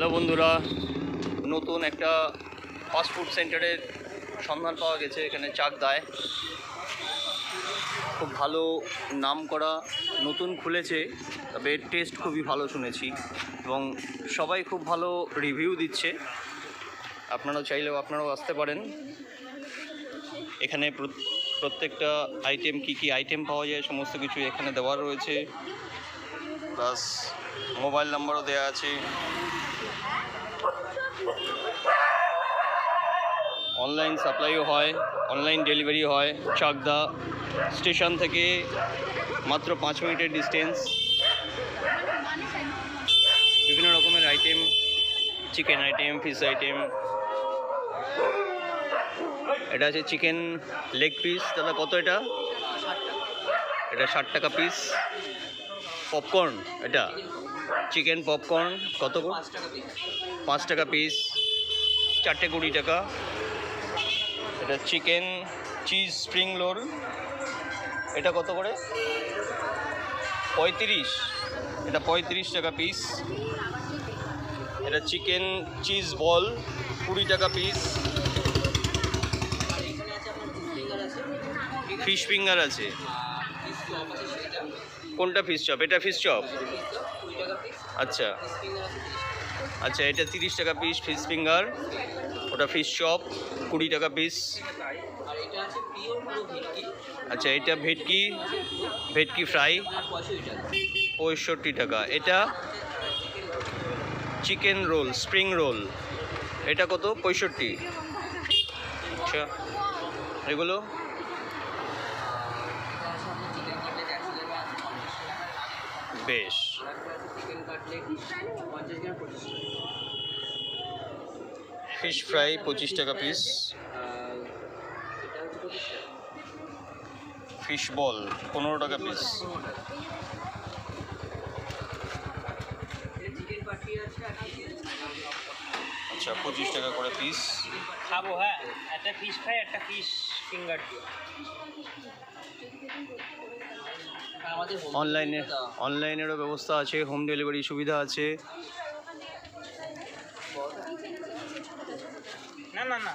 Hello বন্ধুরা, নতুন একটা ফাস্ট ফুড সেন্টারের সন্ধান পাওয়া গেছে এখানে চাকদায়। খুব ভালো নাম করা নতুন খুলেছে, তবে টেস্ট খুবই ভালো শুনেছি এবং সবাই খুব ভালো রিভিউ দিচ্ছে। আপনারাও চাইলেও আপনারাও আসতে পারেন। এখানে প্র- প্রত্যেকটা আইটেম কি কি আইটেম পাওয়া যায়, সমস্ত কিছু এখানে দেওয়া রয়েছে। প্লাস মোবাইল নাম্বারও দেওয়া আছে। অনলাইন সাপ্লাইও হয়, অনলাইন ডেলিভারি হয়। চাকদা স্টেশন থেকে মাত্র পাঁচ মিনিটের ডিস্টেন্স। বিভিন্ন রকমের item, chicken item, fish item. এটা আছে চিকেন লেগ পিস। দাদা, কত এটা? এটা ষাট টাকা পিস। পপকর্ন এটা। চিকেন পপকর্ন কত? পাঁচ টাকা পিস চারটে কুড়ি টাকা। এটা চিকেন চিজ স্প্রিং রোল এটা কত করে? পঁয়ত্রিশ। এটা পঁয়ত্রিশ টাকা পিস এটা চিকেন চিজ বল কুড়ি টাকা পিস ফিশ ফিঙ্গার আছে। কোনটা ফিশ চপ এটা ফিশ চপ আচ্ছা। আচ্ছা এটা তিরিশ টাকা পিস ফিশ ফিঙ্গার ওটা ফিশ চপ কুড়ি টাকা পিস আচ্ছা এটা ভেটকি ভেটকি ফ্রাই পঁয়ষট্টি টাকা। এটা চিকেন রোল স্প্রিং রোল এটা কত? পঁয়ষট্টি। আচ্ছা এগুলো এটা আছে আপনার চিকেন কাটলেট একশো গ্রাম আছে পঞ্চাশ টাকা বেশ তারপর আছে চিকেন কাটলেট পঞ্চাশ গ্রাম পঁচিশ টাকা ফিশ ফ্রাই পঁচিশ টাকা পিস ফিশ বল পনেরো টাকা পিস আচ্ছা পঁচিশ টাকা করে পিস খাব হ্যাঁ। একটা ফিশ ফ্রাই একটা ফিশ ফিঙ্গার অনলাইনে। অনলাইনেরও ব্যবস্থা আছে হোম ডেলিভারি সুবিধা আছে। না না না।